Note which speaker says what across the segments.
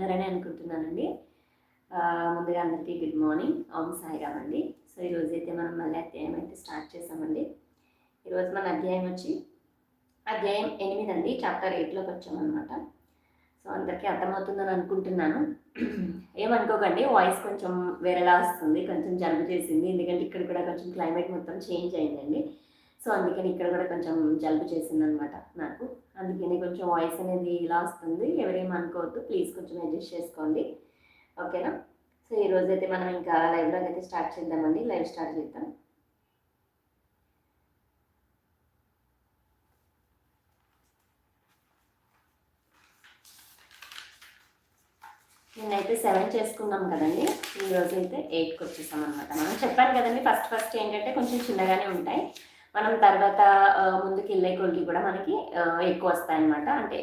Speaker 1: బాగున్నారని అనుకుంటున్నానండి. ముందుగా అందరికీ గుడ్ మార్నింగ్ ఓం సాయిరామ్ అండి. సో ఈరోజు అయితే మనం మళ్ళీ అధ్యాయం అయితే స్టార్ట్ చేసామండి. ఈరోజు మన అధ్యాయం వచ్చి అధ్యాయం ఎనిమిది అండి చాప్టర్ ఎయిట్లోకి వచ్చామన్నమాట. సో అందరికీ అర్థమవుతుందని అనుకుంటున్నాను. ఏమనుకోకండి వాయిస్ కొంచెం వేరేలా వస్తుంది కొంచెం జలుబు చేసింది. ఎందుకంటే ఇక్కడ కూడా కొంచెం క్లైమేట్ మొత్తం చేంజ్ అయిందండి. సో అందుకని ఇక్కడ కూడా కొంచెం జలుబు చేసింది అనమాట నాకు. అందుకని కొంచెం వాయిస్ అనేది ఇలా వస్తుంది. ఎవరేమనుకోవద్దు ప్లీజ్ కొంచెం అడ్జస్ట్ చేసుకోండి. ఓకేనా సో ఈ రోజు అయితే మనం ఇంకా లైవ్లో అయితే స్టార్ట్ చేద్దామండి. లైవ్ స్టార్ట్ చేద్దాం. నిన్నైతే సెవెన్ చేసుకున్నాం కదండి. ఈ రోజు అయితే ఎయిట్కి వచ్చేసాం అనమాట మనం చెప్పాను కదండి ఫస్ట్ ఫస్ట్ ఏంటంటే కొంచెం చిన్నగానే ఉంటాయి. మనం తర్వాత ముందుకు వెళ్ళే కొలికి కూడా మనకి ఎక్కువ వస్తాయన్నమాట అంటే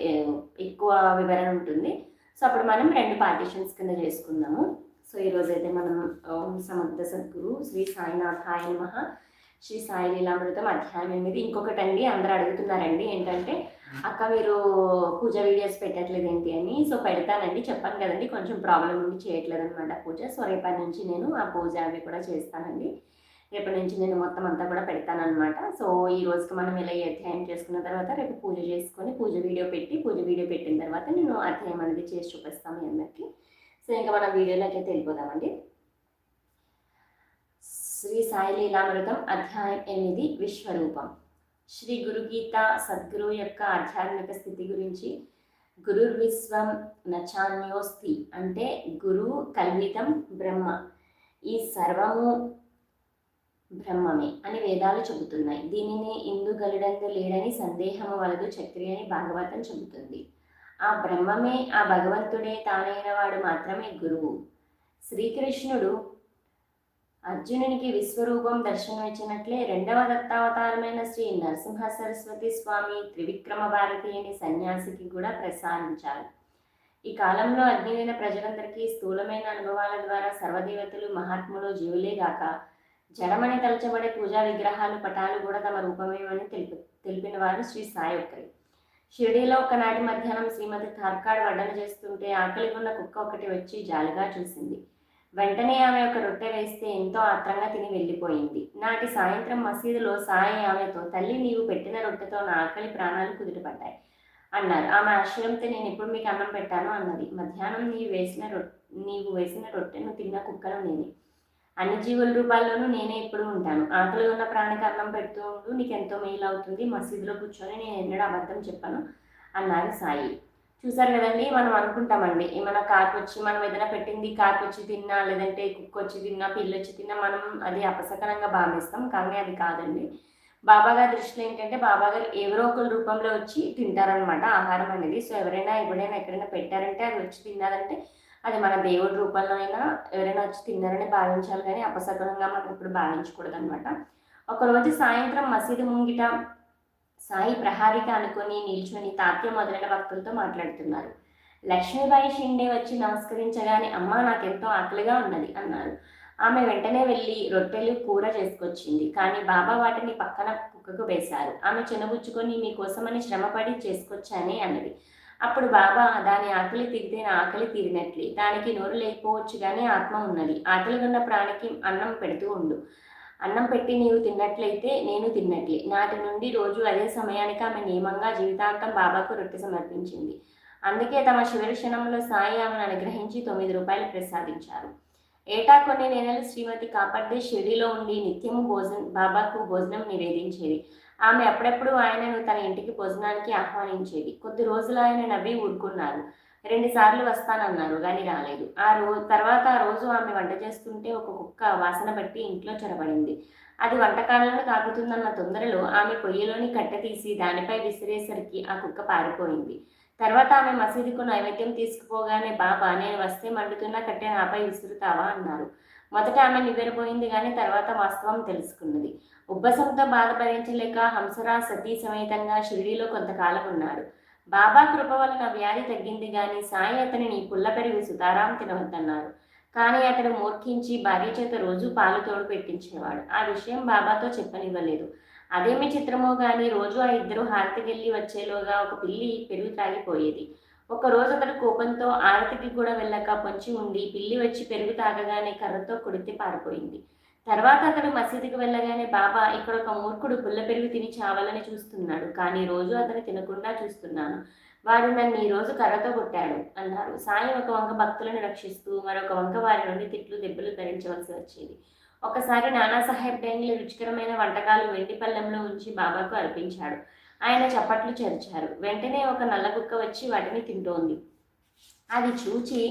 Speaker 1: ఎక్కువ వివరణ ఉంటుంది. సో అప్పుడు మనం రెండు పార్టీషన్స్ కింద చేసుకుందాము. సో ఈరోజు అయితే మనం ఓం సమర్థ సద్గురు శ్రీ సాయినాథాయ నమః. శ్రీ సాయి లీలామృతం అధ్యాయం ఎనిమిది. ఇంకొకటి అండి అందరూ అడుగుతున్నారండి ఏంటంటే అక్క మీరు పూజ వీడియోస్ పెట్టట్లేదు ఏంటి అని. సో పెడతానండి చెప్పాను కదండి కొంచెం ప్రాబ్లం ఉండి చేయట్లేదు అనమాట పూజ. సో రేపటి నుంచి నేను ఆ పూజ అవి కూడా చేస్తానండి. రేపటి నుంచి నేను మొత్తం అంతా కూడా పెడతానమాట సో ఈ రోజుకి మనం ఇలా ఈ అధ్యాయం చేసుకున్న తర్వాత రేపు పూజ చేసుకొని పూజ వీడియో పెట్టి పూజ వీడియో పెట్టిన తర్వాత నేను అధ్యాయం అనేది చేసి చూపిస్తాను అందరికీ. సో ఇంకా మన వీడియోలోకి అయితే వెళ్ళిపోదామండి. శ్రీ సాయి లీలామృతం అధ్యాయం ఎనిమిది విశ్వరూపం. శ్రీ గురుగీత సద్గురు యొక్క ఆధ్యాత్మిక స్థితి గురించి గురుర్విశ్వం నచాన్యోస్తి అంటే గురు కల్వితం బ్రహ్మ. ఈ సర్వము బ్రహ్మమే అని వేదాలు చెబుతున్నాయి. దీనిని ఇందు గలుడందు లేడని సందేహము వలదు చక్రి అని భాగవతం చెబుతుంది. ఆ బ్రహ్మమే ఆ భగవంతుడే తానైన వాడు మాత్రమే గురువు. శ్రీకృష్ణుడు అర్జునునికి విశ్వరూపం దర్శనమిచ్చినట్లే రెండవ దత్తావతారమైన శ్రీ నరసింహ సరస్వతి స్వామి త్రివిక్రమ భారతి అనే సన్యాసికి కూడా ప్రసాదించారు. ఈ కాలంలో అగ్నిలైన ప్రజలందరికీ స్థూలమైన అనుభవాల ద్వారా సర్వదేవతలు మహాత్ములు జీవులే గాక జడమని తలచబడే పూజా విగ్రహాలు పటాలు కూడా తమ రూపమేమని తెలిపి తెలిపిన వారు శ్రీ సాయి ఒక్కరి. షిరిడీలో ఒకనాటి మధ్యాహ్నం శ్రీమతి తార్కాడ్ వడ్డన చేస్తుంటే ఆకలి ఉన్న కుక్క ఒకటి వచ్చి జాలిగా చూసింది. వెంటనే ఆమె ఒక రొట్టె వేస్తే ఎంతో ఆత్రంగా తిని వెళ్ళిపోయింది. నాటి సాయంత్రం మసీదులో సాయి ఆమెతో తల్లి నీవు పెట్టిన రొట్టెతో నా ఆకలి ప్రాణాలు కుదుటపడ్డాయి అన్నారు. ఆమె ఆశ్రయంతో నేను ఎప్పుడు మీకు అన్నం పెట్టాను? అన్నది. మధ్యాహ్నం నీవు వేసిన రొ నీవు వేసిన రొట్టెను తిన్న కుక్కను నేనే. అన్ని జీవుల రూపాల్లోనూ నేనే ఇప్పుడు ఉంటాను. ఆకలి ఉన్న ప్రాణికి అన్నం పెడుతూ ఉండు నీకు ఎంతో మేలు అవుతుంది. మసీదులో కూర్చొని నేను ఎన్నడూ అబద్ధం చెప్పను అన్నారు సాయి. చూసారు కదండి మనం అనుకుంటామండి. ఏమైనా కాకి వచ్చి మనం ఏదైనా పెట్టింది కాకి వచ్చి తిన్నా లేదంటే కుక్క వచ్చి తిన్నా పిల్లి వచ్చి తిన్నా మనం అది అపసకరంగా భావిస్తాం కానీ అది కాదండి. బాబాగారి దృష్టిలో ఏంటంటే బాబాగారు ఎవరో ఒకరి రూపంలో వచ్చి తింటారనమాట ఆహారం అనేది. సో ఎవరైనా ఎప్పుడైనా ఎక్కడైనా పెట్టారంటే అది వచ్చి తిన్నారంటే అది మన దేవుడి రూపంలో అయినా ఎవరైనా వచ్చి తిన్నారని భావించాలి కానీ అపసకరంగా మనం ఇప్పుడు భావించకూడదు అనమాట ఒకరోజు సాయంత్రం మసీదు ముంగిట సాయి ప్రహారిక అనుకొని నిల్చొని తాత్య మొదలైన భక్తులతో మాట్లాడుతున్నారు. లక్ష్మీబాయి షిండే వచ్చి నమస్కరించగానే అమ్మ నాకెంతో ఆకలిగా ఉన్నది అన్నారు. ఆమె వెంటనే వెళ్ళి రొట్టెలు కూర చేసుకొచ్చింది. కానీ బాబా వాటిని పక్కన కుక్కకు వేశారు. ఆమె చెనబుచ్చుకొని మీకోసమని శ్రమపడి చేసుకొచ్చానే అన్నది. అప్పుడు బాబా దాని ఆకలి తీరితే నా ఆకలి తీరినట్లే. దానికి నోరు లేకపోవచ్చు కానీ ఆత్మ ఉన్నది. ఆకలి ఉన్న ప్రాణికి అన్నం పెడుతూ ఉండు. అన్నం పెట్టి నీవు తిన్నట్లయితే నేను తిన్నట్లే. నాటి నుండి రోజు అదే సమయానికి ఆమె నియమంగా జీవితాంతం బాబాకు రొట్టె సమర్పించింది. అందుకే తమ చివరి క్షణంలో సాయి ఆమెను అనుగ్రహించి తొమ్మిది రూపాయలు ప్రసాదించారు. ఏటా కొన్ని నెలలు శ్రీమతి కాపాడితే షిరిలో ఉండి నిత్యము భోజనం బాబాకు భోజనం నివేదించేది. ఆమె అప్పుడప్పుడు ఆయనను తన ఇంటికి భోజనానికి ఆహ్వానించేది. కొద్ది రోజులు ఆయన నవ్వి ఊరుకున్నారు. రెండు సార్లు వస్తానన్నారు కానీ రాలేదు. ఆ రోజు తర్వాత ఆ రోజు ఆమె వంట చేస్తుంటే ఒక కుక్క వాసన బట్టి ఇంట్లో చొరబడింది. అది వంటకాలను తాకుతుందన్న తొందరలో ఆమె పొయ్యిలోని కట్టె తీసి దానిపై విసిరేసరికి ఆ కుక్క పారిపోయింది. తర్వాత ఆమె మసీదుకు నైవేద్యం తీసుకుపోగానే బాబా నేను వస్తే మండుతున్న కట్టె నాపై విసురుతావా? అన్నారు. మొదట ఆమె నిద్రపోయింది కానీ తర్వాత వాస్తవం తెలుసుకున్నది. ఉబ్బసంతో బాధ భరించలేక హంసరా సతీ సమేతంగా షిరిడీలో కొంతకాలం ఉన్నారు బాబా కృప వలన వ్యాధి తగ్గింది కానీ సాయి అతనిని పుల్ల పెరిగి సుతారాం తినవద్దన్నారు. కానీ అతడు మూర్ఖించి భార్య చేత రోజు పాలు తోడు పెట్టించేవాడు ఆ విషయం బాబాతో చెప్పనివ్వలేదు. అదేమి చిత్రమో కానీ రోజు ఆ ఇద్దరు హారతికెళ్ళి వచ్చేలోగా ఒక పిల్లి పెరుగు త్రాగిపోయేది ఒక రోజు అతడు కోపంతో ఆరతికి కూడా వెళ్ళక పొంచి ఉండి పిల్లి వచ్చి పెరుగు తాగగానే కర్రతో కొడితే పారిపోయింది. తర్వాత అతడు మసీదుకి వెళ్ళగానే బాబా ఇక్కడ ఒక మూర్ఖుడు పుల్ల పెరుగు తిని చావాలని చూస్తున్నాడు కానీ రోజు అతను తినకుండా చూస్తున్నాను. వాడు నన్ను ఈ రోజు కర్రతో కొట్టాడు అన్నారు. సాయం ఒక వంక భక్తులను రక్షిస్తూ మరొక వంక వారి నుండి తిట్లు దెబ్బలు భరించవలసి వచ్చేది. ఒకసారి నానాసాహెబ్ డైన్లు రుచికరమైన వంటకాలు వెండి పళ్ళెంలో ఉంచి బాబాకు అర్పించాడు. ఆయన చప్పట్లు చరిచారు. వెంటనే ఒక నల్లగుక్క వచ్చి వాటిని తింటోంది. అది చూచి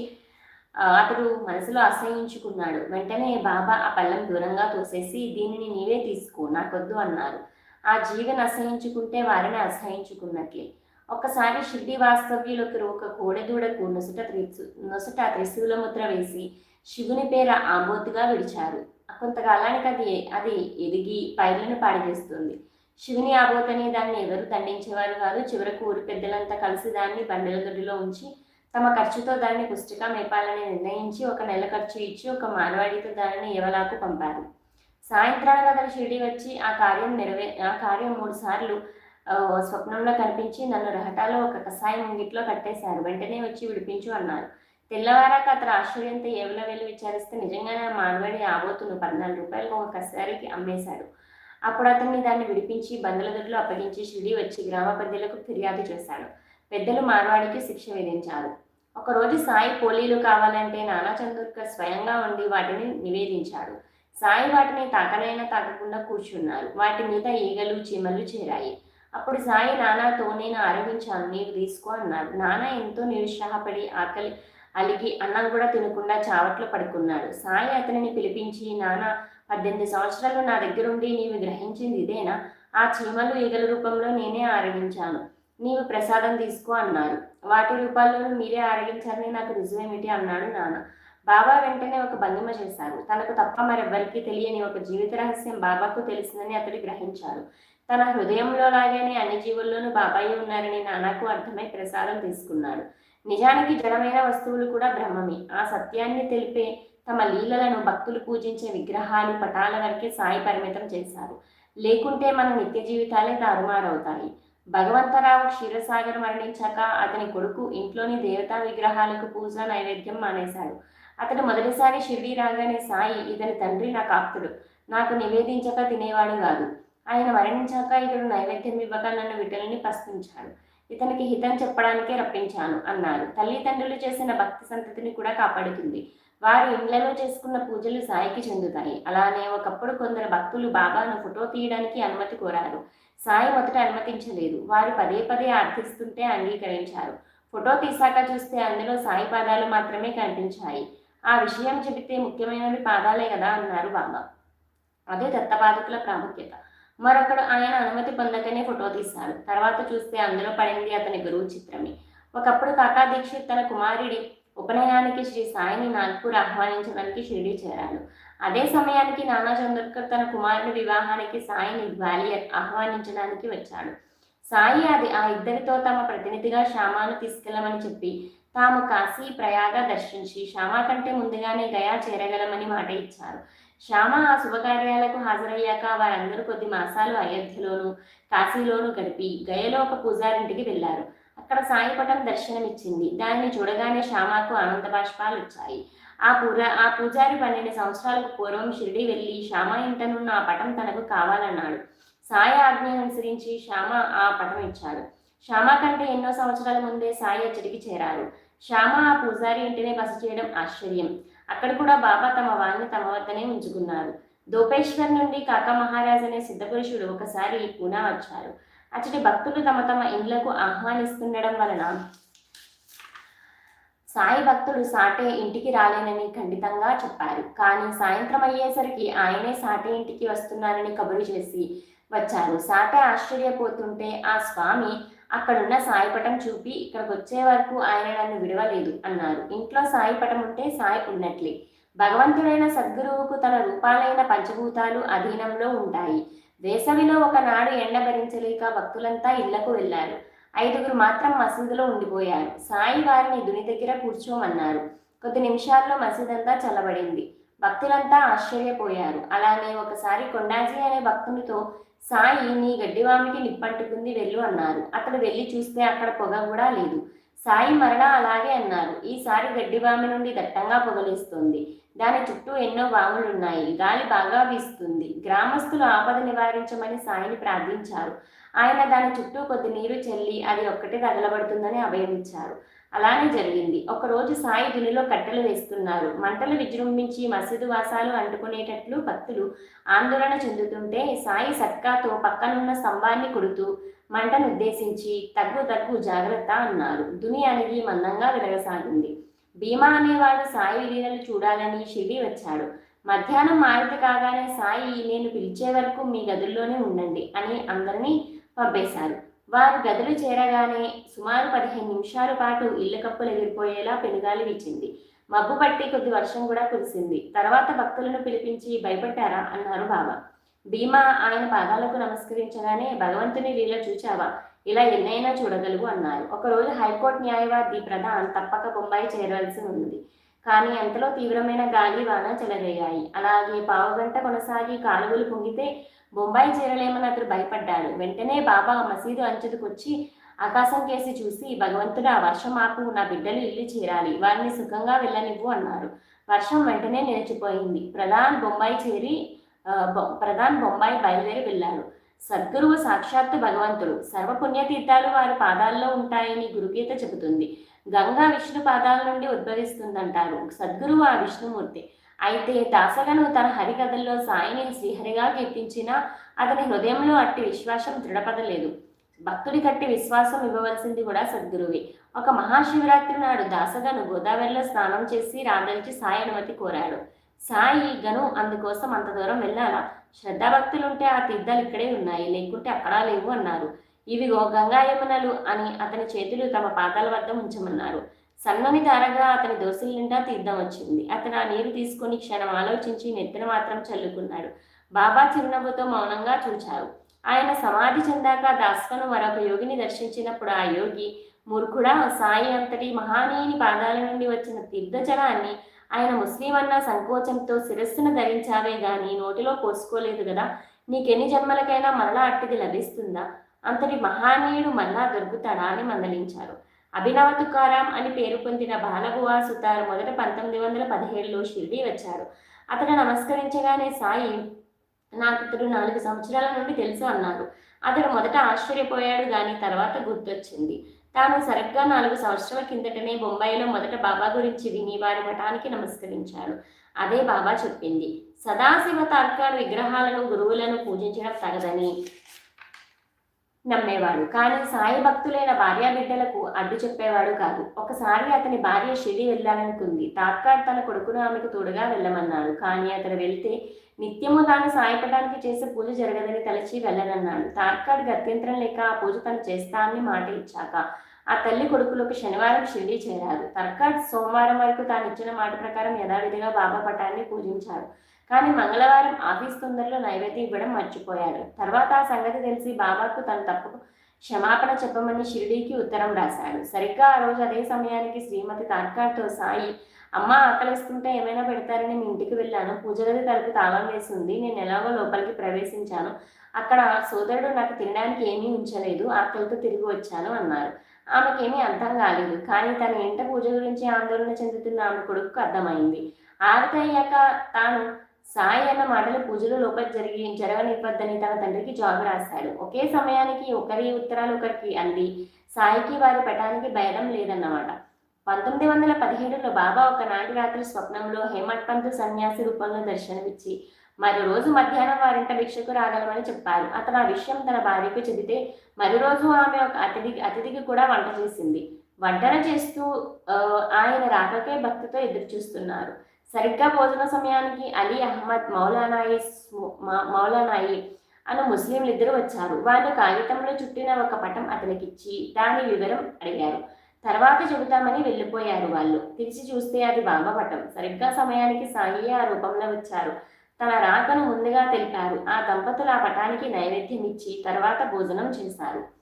Speaker 1: అతడు మనసులో అసహించుకున్నాడు వెంటనే బాబా ఆ పళ్ళం దూరంగా తోసేసి దీనిని నీవే తీసుకో నాకొద్దు అన్నారు. ఆ జీవిని అసహించుకుంటే వారిని అసహించుకున్నట్లే ఒకసారి షిర్డి వాస్తవ్యులకు ఒక కోడెదూడకు నొసట త్రిసు నొసట త్రిశూల ముద్ర వేసి శివుని పేర ఆబోతుగా విడిచారు. కొంతకాలానికి అది అది ఎదిగి పైర్లను పాడిచేస్తుంది శివుని ఆబోతని దాన్ని ఎవరు దండించేవారు కాదు. చివరకు ఊరి పెద్దలంతా కలిసి దాన్ని బండల దొడ్డిలో ఉంచి తమ ఖర్చుతో దాన్ని పుష్టిగా మేపాలని నిర్ణయించి ఒక నెల ఖర్చు ఇచ్చి ఒక మానవాడితో దానిని ఎవలాకు పంపారు. సాయంత్రానికి అతను షిరిడి వచ్చి ఆ కార్యం నెరవే ఆ కార్యం మూడు సార్లు స్వప్నంలో కనిపించి నన్ను రహటాలో ఒక కషాయం ముంగిట్లో కట్టేశారు. వెంటనే వచ్చి విడిపించు అన్నారు. తెల్లవారాక అతను ఆశ్చర్యంతో ఏవల వెళ్ళి విచారిస్తే నిజంగానే ఆ మానవాడి ఆబోతును పద్నాలుగు రూపాయలకు ఒక కసారికి అమ్మేశాడు. అప్పుడు అతన్ని దాన్ని విడిపించి బందల దొడ్లు అప్పగించి షిరిడి వచ్చి గ్రామ పెద్దలకు ఫిర్యాదు చేశాడు. పెద్దలు మార్వాడికి శిక్ష విధించారు. ఒకరోజు సాయి పోలీలు కావాలంటే నానా చందూర్కర్ స్వయంగా ఉండి వాటిని నివేదించాడు. సాయి వాటిని తాకనైనా తాకకుండా కూర్చున్నారు. వాటి మీద ఈగలు చీమలు చేరాయి. అప్పుడు సాయి నానాతో నేను ఆరంభించాను నీవు తీసుకో అన్నారు నానా ఎంతో నిరుత్సాహపడి ఆకలి అలిగి అన్నం కూడా తినకుండా చావట్లో పడుకున్నాడు. సాయి అతనిని పిలిపించి నానా పద్దెనిమిది సంవత్సరాలు నా దగ్గరుండి నీవు గ్రహించింది ఇదేనా? ఆ చీమలు ఈగల రూపంలో నేనే ఆరగించాను. నీవు ప్రసాదం తీసుకో అన్నారు. వాటి రూపాల్లోనూ మీరే ఆరగించారని నాకు నిజమేమిటి అన్నాడు నాన్న. బాబా వెంటనే ఒక భంగిమ చేశారు. తనకు తప్ప మరెవ్వరికీ తెలియని ఒక జీవిత రహస్యం బాబాకు తెలిసిందని అతడు గ్రహించారు తన హృదయంలో లాగానే అన్ని జీవుల్లోనూ బాబాయి ఉన్నారని నాన్నకు అర్థమై ప్రసాదం తీసుకున్నాడు. నిజానికి జడమైన వస్తువులు కూడా బ్రహ్మమే. ఆ సత్యాన్ని తెలిపే తమ లీలలను భక్తులు పూజించే విగ్రహాలు పటాల వరకే సాయి పరిమితం చేశారు. లేకుంటే మన నిత్య జీవితాలే తారుమారవుతాయి. భగవంతరావు క్షీరసాగర్ మరణించాక అతని కొడుకు ఇంట్లోని దేవతా విగ్రహాలకు పూజ నైవేద్యం మానేశాడు. అతడు మొదటిసారి షిరిడి రాగానే సాయి ఇతని తండ్రి నాకు ఆప్తుడు నాకు నివేదించక తినేవాడు కాదు. ఆయన మరణించాక ఇతడు నైవేద్యం ఇవ్వక నన్ను విటలని ప్రశ్నించాడు. ఇతనికి హితం చెప్పడానికే రప్పించాను అన్నారు తల్లిదండ్రులు చేసిన భక్తి సంతతిని కూడా కాపాడుతుంది. వారు ఇండ్లలో చేసుకున్న పూజలు సాయికి చెందుతాయి. అలానే ఒకప్పుడు కొందరు భక్తులు బాబాను ఫోటో తీయడానికి అనుమతి కోరారు. సాయి మొదట అనుమతించలేదు. వారు పదే పదే అర్థిస్తుంటే అంగీకరించారు. ఫోటో తీశాక చూస్తే అందులో సాయి పాదాలు మాత్రమే కనిపించాయి. ఆ విషయం చెబితే ముఖ్యమైనవి పాదాలే కదా అన్నారు బాబా. అదే దత్తపాదుకుల ప్రాముఖ్యత. మరొకడు ఆయన అనుమతి పొందకనే ఫోటో తీశాడు. తర్వాత చూస్తే అందులో పడింది అతని గురువు చిత్రమే. ఒకప్పుడు కాకా దీక్షిత్ తన కుమారుడి ఉపనయనానికి శ్రీ సాయిని నాగ్పూర్ ఆహ్వానించడానికి షిరిడి చేరాడు. అదే సమయానికి నానా చంద్రకర్ తన కుమారుడి వివాహానికి సాయిని గ్వాలియర్ ఆహ్వానించడానికి వచ్చాడు. సాయి అది ఆ ఇద్దరితో తమ ప్రతినిధిగా శ్యామాను తీసుకెళ్ళమని చెప్పి తాము కాశీ ప్రయాగ దర్శించి శ్యామ కంటే ముందుగానే గయా చేరగలమని మాట ఇచ్చారు. శ్యామ ఆ శుభకార్యాలకు హాజరయ్యాక వారందరూ కొద్ది మాసాలు అయోధ్యలోను కాశీలోను గడిపి గయలో ఒక పూజారింటికి వెళ్ళారు. అక్కడ సాయిపటం దర్శనమిచ్చింది. దాన్ని చూడగానే శ్యామకు ఆనంద బాష్పాలు వచ్చాయి ఆ పూర ఆ పూజారి పన్నెండు సంవత్సరాలకు పూర్వం షిరిడి వెళ్ళి శ్యామ ఇంటనున్న ఆ పటం తనకు కావాలన్నాడు. సాయి ఆజ్ఞ అనుసరించి శ్యామ ఆ పటం ఇచ్చాడు. శ్యామ కంటే ఎన్నో సంవత్సరాల ముందే సాయి అచ్చడికి చేరారు. శ్యామ ఆ పూజారి ఇంటినే బస చేయడం ఆశ్చర్యం. అక్కడ కూడా బాబా తమ వారిని తమ వద్దనే ఉంచుకున్నారు. దోపేశ్వర్ నుండి కాకా మహారాజ్ అనే సిద్ధపురుషుడు ఒకసారి పూనా వచ్చారు. అచ్చటి భక్తులు తమ తమ ఇండ్లకు ఆహ్వానిస్తుండడం వలన సాయి భక్తుడు సాటే ఇంటికి రాలేనని ఖండితంగా చెప్పారు. కానీ సాయంత్రం అయ్యేసరికి ఆయనే సాటే ఇంటికి వస్తున్నారని కబురు చేసి వచ్చారు. సాటే ఆశ్చర్యపోతుంటే ఆ స్వామి అక్కడున్న సాయిపటం చూపి ఇక్కడికి వచ్చే వరకు ఆయన నన్ను విడవలేదు అన్నారు. ఇంట్లో సాయిపటం ఉంటే సాయి ఉన్నట్లే. భగవంతుడైన సద్గురువుకు తన రూపాలైన పంచభూతాలు అధీనంలో ఉంటాయి. వేసవిలో ఒకనాడు ఎండ భరించలేక భక్తులంతా ఇళ్ళకు వెళ్ళారు ఐదుగురు మాత్రం మసీదులో ఉండిపోయారు. సాయి వారిని దుని దగ్గర కూర్చోమన్నారు. కొద్ది నిమిషాల్లో మసీదంతా చల్లబడింది. భక్తులంతా ఆశ్చర్యపోయారు. అలానే ఒకసారి కొండాజీ అనే భక్తునితో సాయి నీ గడ్డివామికి నిప్పంటుకుంది వెళ్ళు అన్నారు. అతడు వెళ్ళి చూస్తే అక్కడ పొగ కూడా లేదు. సాయి మరలా అలాగే అన్నారు. ఈసారి గడ్డివామి నుండి దట్టంగా పొగలేస్తుంది. దాని చుట్టూ ఎన్నో వాములున్నాయి గాలి బాగా వీస్తుంది. గ్రామస్తులు ఆపద నివారించమని సాయిని ప్రార్థించారు. ఆయన దాని చుట్టూ కొద్ది నీరు చెల్లి అది ఒక్కటే తగలబడుతుందని అభయమిచ్చారు. అలానే జరిగింది. ఒకరోజు సాయి దునిలో కట్టెలు వేస్తున్నారు. మంటలు విజృంభించి మసీదు వాసాలు అంటుకునేటట్లు భక్తులు ఆందోళన చెందుతుంటే సాయి సత్కాతో పక్కనున్న స్తంభాన్ని కొడుతూ మంటను ఉద్దేశించి తగ్గు తగ్గు జాగ్రత్త అన్నారు. దుని అనేది మందంగా వెలగసాగింది భీమా అనేవాడు సాయి లీలలు చూడాలని షిరిడి వచ్చాడు. మధ్యాహ్నం మారుతి కాగానే సాయి నేను పిలిచే వరకు మీ గదుల్లోనే ఉండండి అని అందరినీ పంపేశారు. వారు గదులు చేరగానే సుమారు పదిహేను నిమిషాల పాటు ఇళ్ళ కప్పులు ఎగిరిపోయేలా పెనుగాలి వీచింది. మబ్బు పట్టి కొద్ది వర్షం కూడా కురిసింది. తర్వాత భక్తులను పిలిపించి భయపడ్డారా? అన్నారు బాబా భీమా ఆయన పాదాలకు నమస్కరించగానే భగవంతుని లీల చూచావా? ఇలా ఎన్నైనా చూడగలుగు అన్నారు. ఒకరోజు హైకోర్టు న్యాయవాది ప్రధాన్ తప్పక బొంబాయి చేరవలసి ఉంది. కానీ ఎంతలో తీవ్రమైన గాలి వాన చెలరేగాయి. అలాగే పావుగంట కొనసాగి కాలువలు పొంగితే బొంబాయి చేరలేమని అతడు భయపడ్డాడు. వెంటనే బాబా మసీదు అంచుకుకొచ్చి ఆకాశం కేసి చూసి భగవంతుడు ఆ వర్షం ఆపు నా బిడ్డలు ఇల్లు చేరాలి. వారిని సుఖంగా వెళ్ళనివ్వు అన్నారు. వర్షం వెంటనే నిలిచిపోయింది. ప్రధాన్ బొంబాయి చేరి ప్రధాన్ బొంబాయి బయలుదేరి వెళ్ళాడు. సద్గురువు సాక్షాత్తు భగవంతుడు. సర్వపుణ్యతీర్థాలు వారి పాదాల్లో ఉంటాయని గురుగీత చెబుతుంది. గంగా విష్ణు పాదాల నుండి ఉద్భవిస్తుందంటారు. సద్గురువు ఆ విష్ణుమూర్తి. అయితే దాసగను తన హరికథల్లో సాయిని శ్రీహరిగా కీర్తించినా అతని హృదయంలో అట్టి విశ్వాసం దృఢపడలేదు. భక్తుడి కట్టి విశ్వాసం ఇవ్వవలసింది కూడా సద్గురువి. ఒక మహాశివరాత్రి నాడు దాసగను గోదావరిలో స్నానం చేసి రాధలిచి సాయి అనుమతి కోరాడు. సాయి గను అందుకోసం అంత దూరం వెళ్ళాలా? శ్రద్ధాభక్తులుంటే ఆ తీర్థాలు ఇక్కడే ఉన్నాయి. లేకుంటే అక్కడా లేవు అన్నారు. ఇవిగో గంగాయమునలు అని అతని చేతులు తమ పాదాల వద్ద ఉంచమన్నారు. సన్నని తారగా అతని దోశల నిండా తీర్థం వచ్చింది. అతను ఆ నీరు తీసుకొని క్షణం ఆలోచించి నెత్తిన మాత్రం చల్లుకున్నాడు. బాబా చిరునవ్వుతో మౌనంగా చూచారు. ఆయన సమాధి చెందాక దాస్కను మరొక యోగిని దర్శించినప్పుడు ఆ యోగి మూర్ఖుడా సాయి అంతటి మహానీయుని పాదాల నుండి వచ్చిన తీర్థజలాన్ని ఆయన ముస్లిం అన్న సంకోచంతో శిరస్సును ధరించావే గాని నోటిలో పోసుకోలేదు కదా నీకెన్ని జన్మలకైనా మరలా అట్టిది లభిస్తుందా? అంతటి మహానీయుడు మళ్ళా దొరుకుతాడా అని మందలించారు. అభినవ తుకారాం అని పేరు పొందిన బాలగువా సుతార్ మొదట పంతొమ్మిది వందల పదిహేడులో షిరిడీ వచ్చారు. అతను నమస్కరించగానే సాయి నాకు ఇతడు నాలుగు సంవత్సరాల నుండి తెలుసు అన్నారు అతడు మొదట ఆశ్చర్యపోయాడు కానీ తర్వాత గుర్తొచ్చింది. తాను సరిగ్గా నాలుగు సంవత్సరాల కిందటనే బొంబాయిలో మొదట బాబా గురించి విని వారి మఠానికి నమస్కరించాడు. అదే బాబా చెప్పింది. సదాశివ తార్కాడు విగ్రహాలను గురువులను పూజించడం తగదని. నమ్మేవాడు. కానీ సాయి భక్తులైన భార్యా బిడ్డలకు అడ్డు చెప్పేవాడు కాదు. ఒకసారి అతని భార్య షిరిడి వెళ్ళాలనుకుంది. తాత్కాడ్ తన కొడుకును ఆమెకు తోడుగా వెళ్ళమన్నాడు. కానీ అతను వెళ్తే నిత్యము తాను సాయపడడానికి చేసే పూజ జరగదని తలచి వెళ్ళనన్నాడు. తాత్కాడ్ గత్యంతరం లేక ఆ పూజ తను చేస్తానని మాట ఇచ్చాక ఆ తల్లి కొడుకులకు శనివారం షిరిడి చేరారు. తర్కాడ్ సోమవారం వరకు తాను ఇచ్చిన మాట ప్రకారం యథావిధిగా బాబా పటాన్ని పూజించాడు కానీ మంగళవారం ఆఫీస్ తొందరలో నైవేద్యం ఇవ్వడం మర్చిపోయాడు. తర్వాత ఆ సంగతి తెలిసి బాబాకు తను తప్పుకు క్షమాపణ చెప్పమని షిరిడీకి ఉత్తరం రాశాడు. సరిగ్గా ఆ రోజు అదే సమయానికి శ్రీమతి తార్కాడ్తో సాయి అమ్మ ఆకలిస్తుంటే ఏమైనా పెడతారని మీ ఇంటికి వెళ్ళాను. పూజ గది తలుపు తాళం వేసింది. నేను ఎలాగో లోపలికి ప్రవేశించాను. అక్కడ సోదరుడు నాకు తినడానికి ఏమీ ఉంచలేదు. ఆకలితో తిరిగి వచ్చాను అన్నారు. ఆమెకేమీ అర్థం కాలేదు. కానీ తన ఇంట పూజ గురించి ఆందోళన చెందుతున్న ఆమె కొడుకు అర్థమైంది. ఆరత అయ్యాక తాను సాయి అన్న మాటలు పూజలు లోపల జరిగి జరగనివ్వద్దని తన తండ్రికి జాబ్ రాశాడు ఒకే సమయానికి ఒకరి ఉత్తరాలు ఒకరికి అంది. సాయికి వారి పటానికి భయడం లేదన్నమాట. పంతొమ్మిది వందల పదిహేడులో బాబా ఒకనాటి రాత్రి స్వప్నంలో హేమట్ పంత్ సన్యాసి రూపంలో దర్శనమిచ్చి మరో రోజు మధ్యాహ్నం వారింట భిక్షకు రాగలమని చెప్పారు. అతను ఆ విషయం తన భార్యకు చెబితే మరో రోజు ఆమె ఒక అతిథి అతిథికి కూడా వంట చేసింది. వంటన చేస్తూ ఆయన రాకకే భక్తితో ఎదురు చూస్తున్నారు సరిగ్గా భోజన సమయానికి అలీ అహ్మద్ మౌలానాయి మౌలానాయి అను ముస్లింలు ఇద్దరు వచ్చారు. వాళ్ళు కాగితంలో చుట్టిన ఒక పటం అతనికిచ్చి దాని వివరం అడిగారు. తర్వాత చెబుతామని వెళ్ళిపోయారు వాళ్ళు. తిరిచి చూస్తే అది బాబా పటం. సరిగ్గా సమయానికి సాయి ఆ రూపంలో వచ్చారు. తన రాకను ముందుగా తెలిపారు. ఆ దంపతులు ఆ పటానికి నైవేద్యం ఇచ్చి తర్వాత భోజనం చేశారు.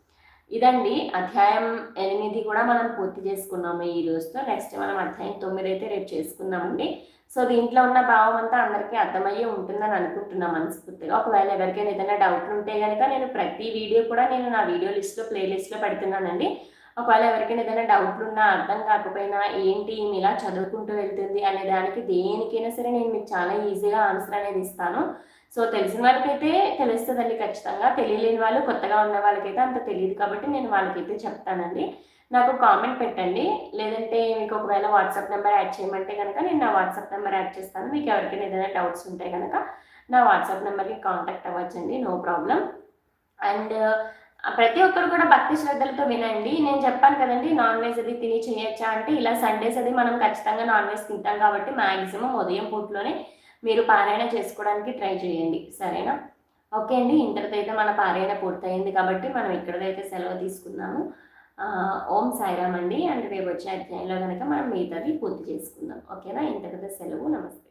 Speaker 1: ఇదండి. అధ్యాయం ఎనిమిది కూడా మనం పూర్తి చేసుకున్నాము ఈ రోజుతో. నెక్స్ట్ మనం అధ్యాయం తొమ్మిది అయితే రేపు చేసుకుందామండి. సో దీంట్లో ఉన్న భావం అంతా అందరికీ అర్థమయ్యే ఉంటుందని అనుకుంటున్నా మనస్ఫూర్తిగా. ఒకవేళ ఎవరికైనా ఏదైనా డౌట్లు ఉంటే కనుక నేను ప్రతి వీడియో కూడా నేను నా వీడియో లిస్ట్లో ప్లే లిస్ట్లో పెడుతున్నానండి. ఒకవేళ ఎవరికైనా ఏదైనా డౌట్లు ఉన్నా అర్థం కాకపోయినా ఏంటి ఈమె ఇలా చదువుకుంటూ వెళ్తుంది అనే దానికి దేనికైనా సరే నేను మీకు చాలా ఈజీగా ఆన్సర్ అనేది ఇస్తాను. సో తెలిసిన వాళ్ళకైతే తెలుస్తుందండి ఖచ్చితంగా. తెలియలేని వాళ్ళు కొత్తగా ఉన్న వాళ్ళకైతే అంత తెలియదు కాబట్టి నేను వాళ్ళకైతే చెప్తానండి. నాకు కామెంట్ పెట్టండి. లేదంటే మీకు ఒకవేళ వాట్సాప్ నెంబర్ యాడ్ చేయమంటే కనుక నేను నా వాట్సాప్ నెంబర్ యాడ్ చేస్తాను. మీకు ఎవరికైనా ఏదైనా డౌట్స్ ఉంటే కనుక నా వాట్సాప్ నెంబర్కి కాంటాక్ట్ అవ్వచ్చండి. No problem. అండ్ ప్రతి ఒక్కరు కూడా భక్తి శ్రద్ధలతో వినండి. నేను చెప్పాను కదండి నాన్ వెజ్ అది తిని చేయొచ్చా అంటే ఇలా సండేస్ అది మనం ఖచ్చితంగా నాన్ వెజ్ తింటాం కాబట్టి మ్యాక్సిమం ఉదయం పూటలోనే మీరు పారాయణ చేసుకోవడానికి ట్రై చేయండి. సరేనా? ఓకే అండి. ఇంతటితో అయితే మన పారాయణ పూర్తయింది కాబట్టి మనం ఇక్కడైతే సెలవు తీసుకున్నాము. ఓం సాయిరామ్ అండి. అండ్ రేపు వచ్చే అధ్యాయంలో కనుక మనం మిగతాది పూర్తి చేసుకుందాం. ఓకేనా? ఇంతటితో సెలవు. నమస్తే.